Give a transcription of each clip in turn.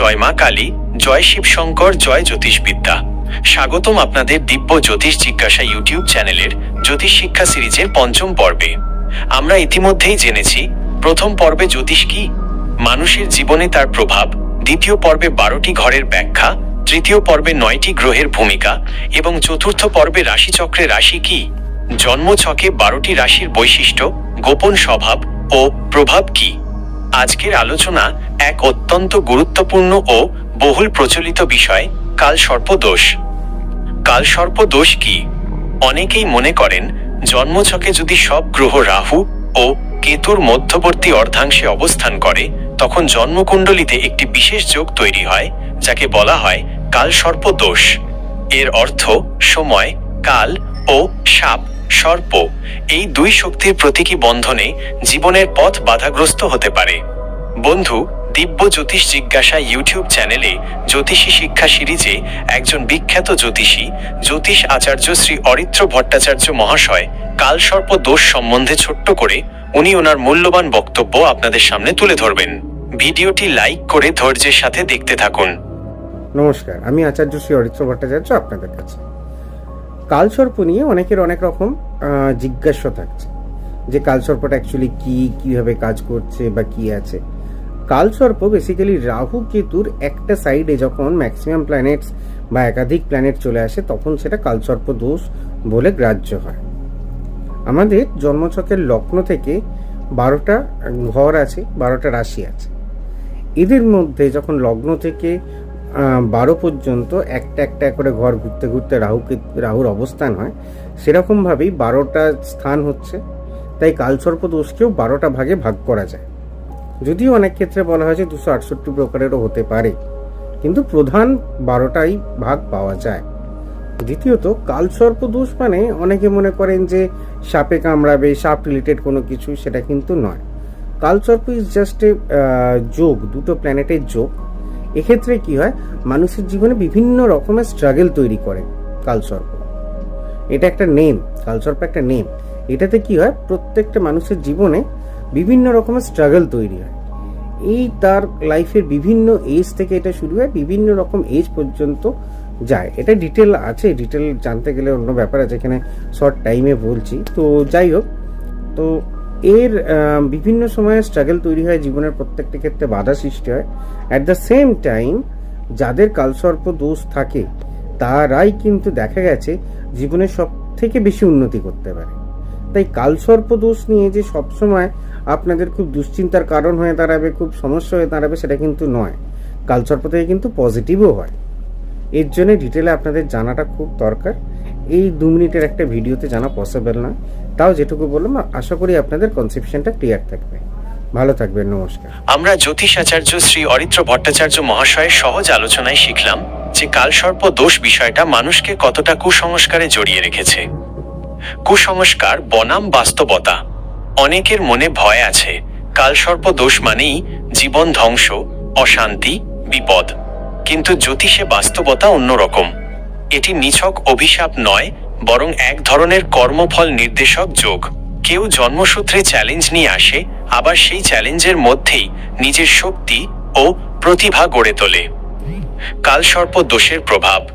জয় মা কালী, জয় শিবশঙ্কর, জয় জ্যোতিষবিদ্যা। স্বাগতম আপনাদের দিব্য জ্যোতিষ জিজ্ঞাসা ইউটিউব চ্যানেলের জ্যোতিষ শিক্ষা সিরিজের পঞ্চম পর্বে। আমরা ইতিমধ্যেই জেনেছি, প্রথম পর্বে জ্যোতিষ কি? মানুষের জীবনে তার প্রভাব, দ্বিতীয় পর্বে বারোটি ঘরের ব্যাখ্যা, তৃতীয় পর্বে নয়টি গ্রহের ভূমিকা, এবং চতুর্থ পর্বে রাশিচক্রে রাশি কি? জন্মছকে বারোটি রাশির বৈশিষ্ট্য, গোপন স্বভাব ও প্রভাব কি? আজকের আলোচনা এক অত্যন্ত গুরুত্বপূর্ণ ও বহুল প্রচলিত বিষয়, কাল সর্পদোষ। কাল সর্পদোষ কি? অনেকেই মনে করেন, জন্মছকে যদি সব গ্রহ রাহু ও কেতুর মধ্যবর্তী অর্ধাংশে অবস্থান করে, তখন জন্মকুণ্ডলিতে একটি বিশেষ যোগ তৈরি হয়, যাকে বলা হয় কাল সর্পদোষ। এর অর্থ সময়, কাল ও সাপ। সর্প, এই দুই শক্তির প্রতীকী বন্ধনে জীবনের পথ বাধাগ্রস্ত হতে পারে। বন্ধু, দিব্য জ্যোতিষ জিজ্ঞাসা ইউটিউব চ্যানেলে জ্যোতিষী শিক্ষা সিরিজে একজন বিখ্যাত জ্যোতিষী, জ্যোতিষ আচার্য শ্রী অরিত্র ভট্টাচার্য মহাশয় কালসর্প দোষ সম্বন্ধে ছোট্ট করে উনি ওনার মূল্যবান বক্তব্য আপনাদের সামনে তুলে ধরবেন। ভিডিওটি লাইক করে ধৈর্যের সাথে দেখতে থাকুন। নমস্কার, আমি আচার্য শ্রী অরিত্র ভট্টাচার্য আপনাদের কাছে। কালসর্প নিয়ে অনেকের অনেক রকম জিজ্ঞাসা থাকছে। যে কালসর্পটা অ্যাকচুয়ালি কি, কীভাবে কাজ করছে বা কি আছে। কালসর্প বেসিক্যালি রাহু কেতুর একটা সাইডে যখন ম্যাক্সিমাম প্ল্যানেটস বা একাধিক প্ল্যানেট চলে আসে, তখন সেটা কালসর্প দোষ বলে গ্রাহ্য হয়। আমাদের জন্মছকের লগ্ন থেকে বারোটা ঘর আছে, বারোটা রাশি আছে। এদের মধ্যে যখন লগ্ন থেকে বারো পর্যন্ত একটা একটা করে ঘর ঘুরতে ঘুরতে রাহুকে, রাহুর অবস্থান হয়, সেরকমভাবেই বারোটা স্থান হচ্ছে। তাই কালসর্প দোষকেও বারোটা ভাগে ভাগ করা যায়। যদিও অনেক ক্ষেত্রে বলা হয় যে দুশো আটষট্টি প্রকারেরও হতে পারে, কিন্তু প্রধান বারোটাই ভাগ পাওয়া যায়। দ্বিতীয়ত, কালসর্প দোষ মানে অনেকে মনে করেন যে সাপে কামড়াবে, সাপ রিলেটেড কোনো কিছু সেটা কিন্তু নয়। কালসর্প ইজ জাস্ট এ যোগ, দুটো প্ল্যানেটের যোগ। এক্ষেত্রে কি হয়? মানুষের জীবনে বিভিন্ন রকমের স্ট্রাগল তৈরি করে কালসর্প এটা একটা নেম কালসর্প একটা নেম এটাতে কি হয়? প্রত্যেকটা মানুষের জীবনে বিভিন্ন রকমের স্ট্রাগল তৈরি হয়। এই তার লাইফের বিভিন্ন এজ থেকে এটা শুরু হয় বিভিন্ন রকম এজ পর্যন্ত যায়। এটা ডিটেল আছে ডিটেল জানতে গেলে অন্য ব্যাপার আছে। এখানে শর্ট টাইমে বলছি। তো যাই হোক, তো এর বিভিন্ন সময়ে স্ট্রাগল তৈরি হয়, জীবনের প্রত্যেকটি ক্ষেত্রে বাধা সৃষ্টি হয়। অ্যাট দ্য সেম টাইম যাদের কালসর্প দোষ থাকে, তারাই কিন্তু দেখা গেছে জীবনে সব থেকে বেশি উন্নতি করতে পারে। তাই কালসর্প দোষ নিয়ে যে সবসময় আপনাদের খুব দুশ্চিন্তার কারণ হয়ে দাঁড়াবে, খুব সমস্যা হয়ে দাঁড়াবে, সেটা কিন্তু নয়। কালসর্প থেকে কিন্তু পজিটিভও হয়। এর জন্য ডিটেলে আপনাদের জানাটা খুব দরকার। এই দু মিনিটের একটা ভিডিওতে জানা পসিবল না। তাও যেটুকু বললাম, আশা করি আপনাদের কনসেপশনটা ক্লিয়ার থাকবে। ভালো থাকবেন, নমস্কার। আমরা জ্যোতিষ আচার্য শ্রী অরিত্র ভট্টাচার্য মহাশয়ের সহজ আলোচনায় শিখলাম যে কালসর্প দোষ বিষয়টা মানুষকে কতটা কুসংস্কারে জড়িয়ে রেখেছে। কুসংস্কার বনাম বাস্তবতা। অনেকের মনে ভয় আছে, কালসর্প দোষ মানেই জীবন ধ্বংস, অশান্তি, বিপদ। কিন্তু জ্যোতিষে বাস্তবতা অন্যরকম। এটি নিছক অভিশাপ নয়, বরং এক ধরনের কর্মফল নির্দেশক যোগ। কেউ জন্মসূত্রে চ্যালেঞ্জ নিয়ে আসে, আবার সেই চ্যালেঞ্জের মধ্যেই নিজের শক্তি ও প্রতিভা গড়ে তোলে। কালসর্প দোষের প্রভাব।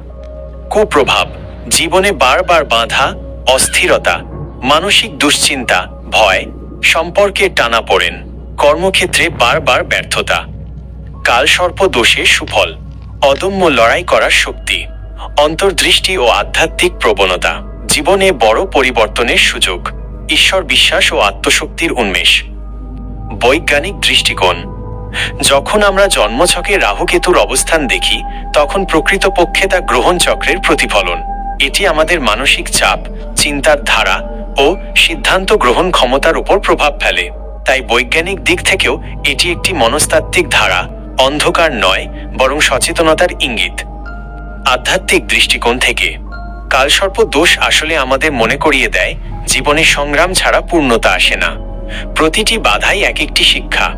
কুপ্রভাব। জীবনে বারবার বাধা, অস্থিরতা, মানসিক দুশ্চিন্তা, ভয়, সম্পর্কে টানা পড়েন, কর্মক্ষেত্রে বারবার ব্যর্থতা। কালসর্প দোষে সুফল। অদম্য লড়াই করার শক্তি। অন্তর্দৃষ্টি ও আধ্যাত্মিক প্রবণতা, জীবনে বড় পরিবর্তনের সুযোগ, ঈশ্বর বিশ্বাস ও আত্মশক্তির উন্মেষ। বৈজ্ঞানিক দৃষ্টিকোণ, যখন আমরা জন্মছকে রাহুকেতুর অবস্থান দেখি, তখন প্রকৃতপক্ষে তা গ্রহণ চক্রের প্রতিফলন। এটি আমাদের মানসিক চাপ, চিন্তার ধারা ও সিদ্ধান্ত গ্রহণ ক্ষমতার উপর প্রভাব ফেলে। তাই বৈজ্ঞানিক দিক থেকেও এটি একটি মনস্তাত্ত্বিক ধারা, অন্ধকার নয়, বরং সচেতনতার ইঙ্গিত। আধ্যাত্মিক দৃষ্টিকোণ থেকে। কালসর্প দোষ আসলে আমাদের মনে করিয়ে দেয়, জীবনে সংগ্রাম ছাড়া পূর্ণতা আসে না। প্রতিটি বাধাই এক একটি শিক্ষা।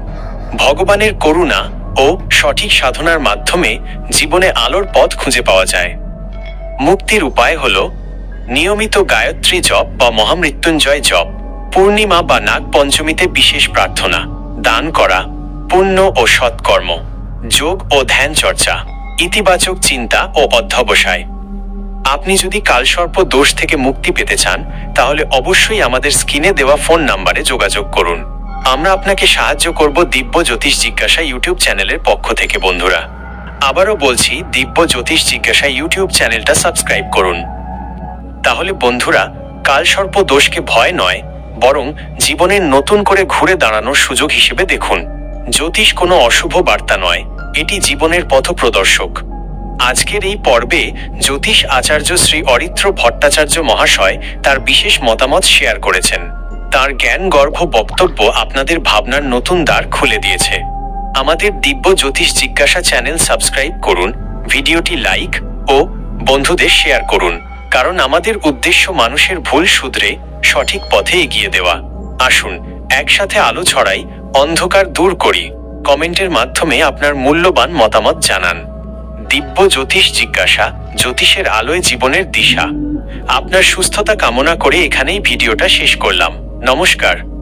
ভগবানের করুণা ও সঠিক সাধনার মাধ্যমে জীবনে আলোর পথ খুঁজে পাওয়া যায়। মুক্তির উপায় হল নিয়মিত গায়ত্রী জপ বা মহামৃত্যুঞ্জয় জপ, পূর্ণিমা বা নাগ পঞ্চমীতে বিশেষ প্রার্থনা, দান করা, পুণ্য ও সৎকর্ম, যোগ ও ধ্যান চর্চা। ইতিবাচক চিন্তা ও অধ্যবসায়। আপনি যদি কালসর্প দোষ থেকে মুক্তি পেতে চান, তাহলে অবশ্যই আমাদের স্ক্রিনে দেওয়া ফোন নাম্বারে যোগাযোগ করুন। আমরা আপনাকে সাহায্য করব দিব্য জ্যোতিষ জিজ্ঞাসা ইউটিউব চ্যানেলের পক্ষ থেকে, বন্ধুরা। আবারও বলছি, দিব্য জ্যোতিষ জিজ্ঞাসা ইউটিউব চ্যানেলটা সাবস্ক্রাইব করুন। তাহলে বন্ধুরা, কালসর্প দোষকে ভয় নয়, বরং জীবনের নতুন করে ঘুরে দাঁড়ানোর সুযোগ হিসেবে দেখুন। জ্যোতিষ কোনো অশুভ বার্তা নয়। এটি জীবনের পথপ্রদর্শক। আজকের এই পর্বে জ্যোতিষ আচার্য শ্রী অরিত্র ভট্টাচার্য মহাশয় তার বিশেষ মতামত শেয়ার করেছেন। তার জ্ঞান গর্ভ বক্তব্য আপনাদের ভাবনার নতুন দ্বার খুলে দিয়েছে। আমাদের দিব্য জ্যোতিষ জিজ্ঞাসা চ্যানেল সাবস্ক্রাইব করুন, ভিডিওটি লাইক ও বন্ধুদের শেয়ার করুন, কারণ আমাদের উদ্দেশ্য মানুষের ভুল শুধরে সঠিক পথে এগিয়ে দেওয়া। আসুন, একসাথে আলো ছড়াই, অন্ধকার দূর করি। কমেন্টের মাধ্যমে আপনার মূল্যবান মতামত জানান। দিব্য জ্যোতিষ জিজ্ঞাসা, জ্যোতিষের আলোয় জীবনের দিশা। আপনার সুস্থতা কামনা করে এখানেই ভিডিওটা শেষ করলাম। নমস্কার।